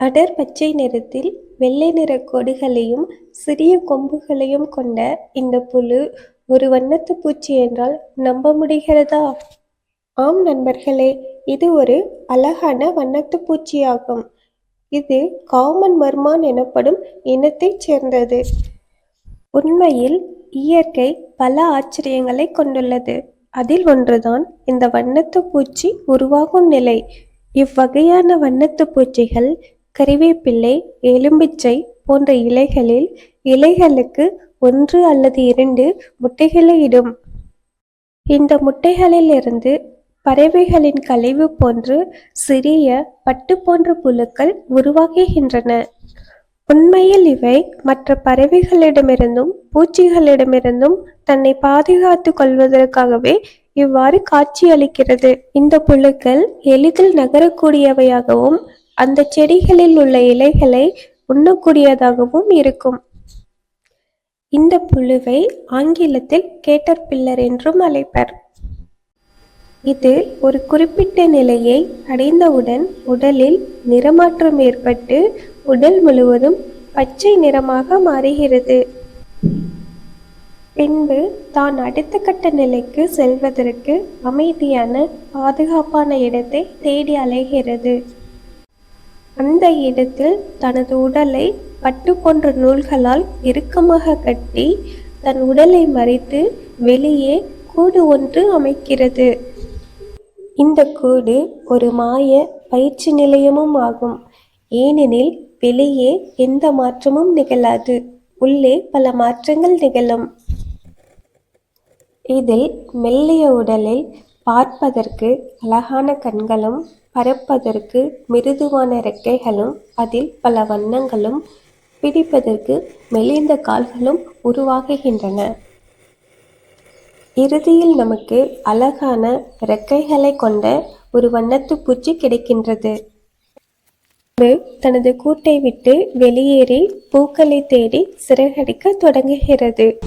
அடர் பச்சை நிறத்தில் வெள்ளை நிற கொடிகளையும் சிறிய கொம்புகளையும் கொண்ட இந்த புழு ஒரு வண்ணத்து பூச்சி என்றால் நம்ப முடிகிறதா? ஆம் நண்பர்களே இது ஒரு அழகான வண்ணத்து பூச்சியாகும். இது காமன் மர்மான் எனப்படும் இனத்தைச் சேர்ந்தது. உண்மையில் இயற்கை பல ஆச்சரியங்களைக் கொண்டுள்ளது. அதில் ஒன்றுதான் இந்த வண்ணத்து பூச்சி உருவாகும் நிலை. இவ்வகையான வண்ணத்து பூச்சிகள் கருவேப்பிள்ளை எலும்பிச்சை போன்ற இலைகளில் இலைகளுக்கு ஒன்று அல்லது இரண்டு முட்டைகளை இடும். இந்த முட்டைகளிலிருந்து பறவைகளின் கழிவு போன்று சிறிய பட்டு போன்ற புழுக்கள் உருவாகுகின்றன. உண்மையில் இவை மற்ற பறவைகளிடமிருந்தும் பூச்சிகளிடமிருந்தும் தன்னை பாதுகாத்துக் கொள்வதற்காகவே இவ்வாறு காட்சியளிக்கிறது. இந்த புழுக்கள் எளிதில் நகரக்கூடியவையாகவும் அந்தச் செடிகளில் உள்ள இலைகளை உண்ணக்கூடியதாகவும் இருக்கும். இந்த புழுவை ஆங்கிலத்தில் கேட்டர்பில்லர் என்றும் அழைப்பர். இது ஒரு குறிப்பிட்ட நிலையை அடைந்தவுடன் உடலில் நிறமாற்றம் ஏற்பட்டு உடல் முழுவதும் பச்சை நிறமாக மாறுகிறது. பின்பு தான் அடுத்த கட்ட நிலைக்கு செல்வதற்கு அமைதியான பாதுகாப்பான இடத்தை தேடி அலைகிறது. அந்த இடத்தில் தனது உடலை பட்டு போன்ற நூல்களால் இறுக்கமாக கட்டி தன் உடலை மறைத்து வெளியே கூடு ஒன்று அமைக்கிறது. இந்த கூடு ஒரு மாய பயிற்சி நிலையமும் ஆகும். ஏனெனில் வெளியே எந்த மாற்றமும் நிகழாது உள்ளே பல மாற்றங்கள் நிகழும். இதில் மெல்லிய உடலில் பார்ப்பதற்கு அழகான கண்களும் பறப்பதற்கு மிருதுவான இறக்கைகளும் அதில் பல வண்ணங்களும் பிடிப்பதற்கு மெலிந்த கால்களும் உருவாகுகின்றன. இறுதியில் நமக்கு அழகான இறக்கைகளை கொண்ட ஒரு வண்ணத்துப் பூச்சி கிடைக்கின்றது. அது தனது கூட்டை விட்டு வெளியேறி பூக்களை தேடி சிறகடிக்க தொடங்குகிறது.